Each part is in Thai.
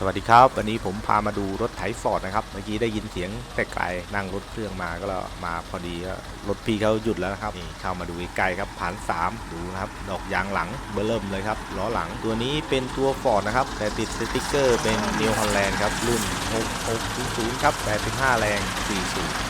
สวัสดีครับ วันนี้ผมพามาดูรถไถฟอร์ดนะครับ เมื่อกี้ได้ยินเสียงแต่ไกลนั่งรถเครื่องมาก็แล้วมาพอดีรถพี่เขาหยุดแล้วนะครับนี่เข้ามาดูใกล้ครับผ่าน 3 ดูนะครับ ดอกยางหลังเบอร์เริ่มเลยครับล้อหลังตัวนี้เป็นตัวฟอร์ดนะครับ แต่ติดสติ๊กเกอร์เป็นนิวฮอลแลนด์ครับรุ่น 6600 ครับ 85 แรง 40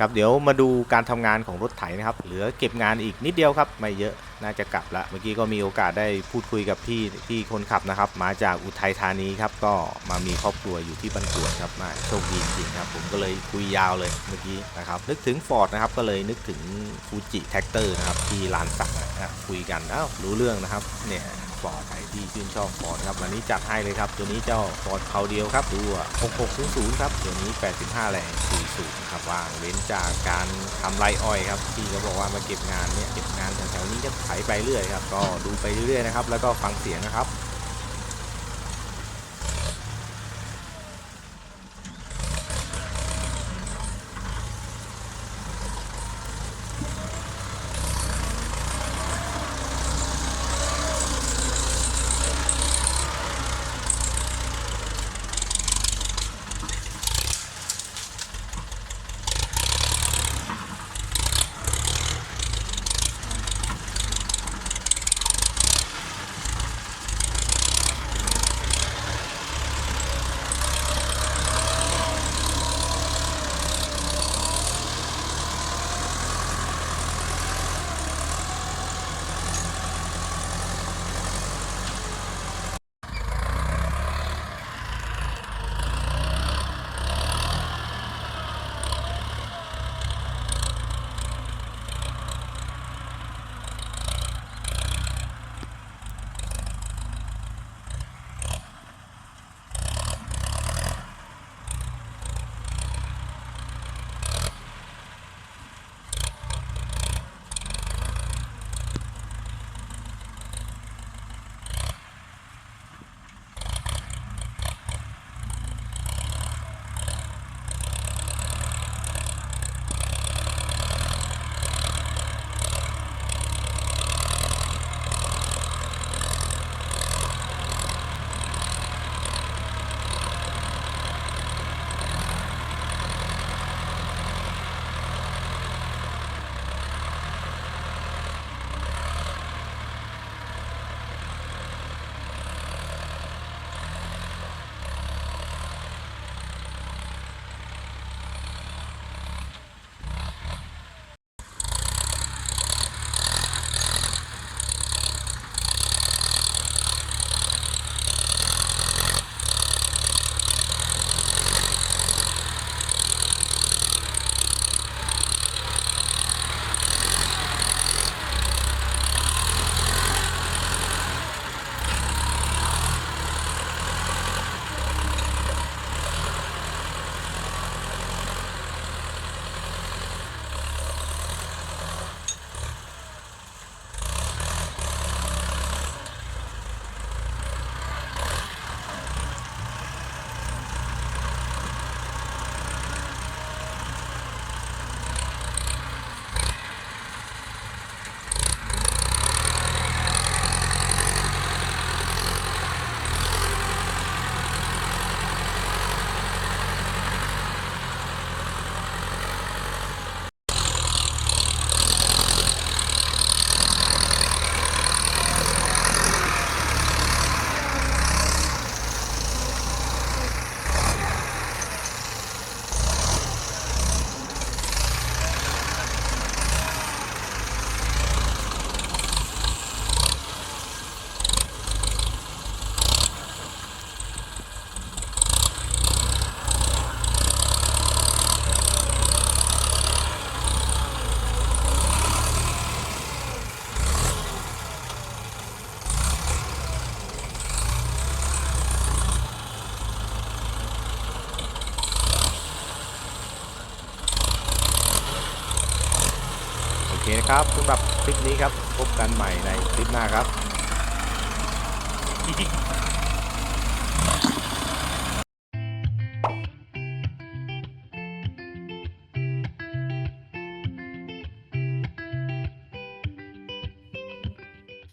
ครับเดี๋ยวมาดูการทำงานของรถไถนะครับ เหลือเก็บงานอีกนิดเดียวครับ ไม่เยอะน่าจะกลับละเมื่อกี้ก็มีโอกาสได้พูดคุยกับพี่ที่คนขับนะครับ มาจากอุทัยธานีครับ ก็มามีครอบครัวอยู่ที่บันกวดครับมาโชคดีจริงๆครับ ผมก็เลยคุยยาวเลยเมื่อกี้นะครับ นึกถึงฟอร์ดนะครับ ก็เลยนึกถึงฟูจิแท็กเตอร์นะครับที่ลานสักนะคุยกันอ้าวรู้เรื่องนะครับเนี่ย ฟอร์ดใครที่ชื่นชอบฟอร์ดครับวันนี้จัดให้เลยครับ ตัวนี้เจ้าฟอร์ดเขาเดียวครับดูอะ6600 ครับตัวนี้ 85 แรง40ครับว่างเว้นจากการทำไรอ้อยครับที่เขาบอกว่ามาเก็บงานเนี่ยเก็บงานแถวๆนี้ก็ไถไปเรื่อยครับก็ดูไปเรื่อยๆนะครับแล้วก็ฟังเสียงนะครับ เคนะครับสำหรับคลิปนี้ครับพบกันใหม่ในคลิปหน้าครับ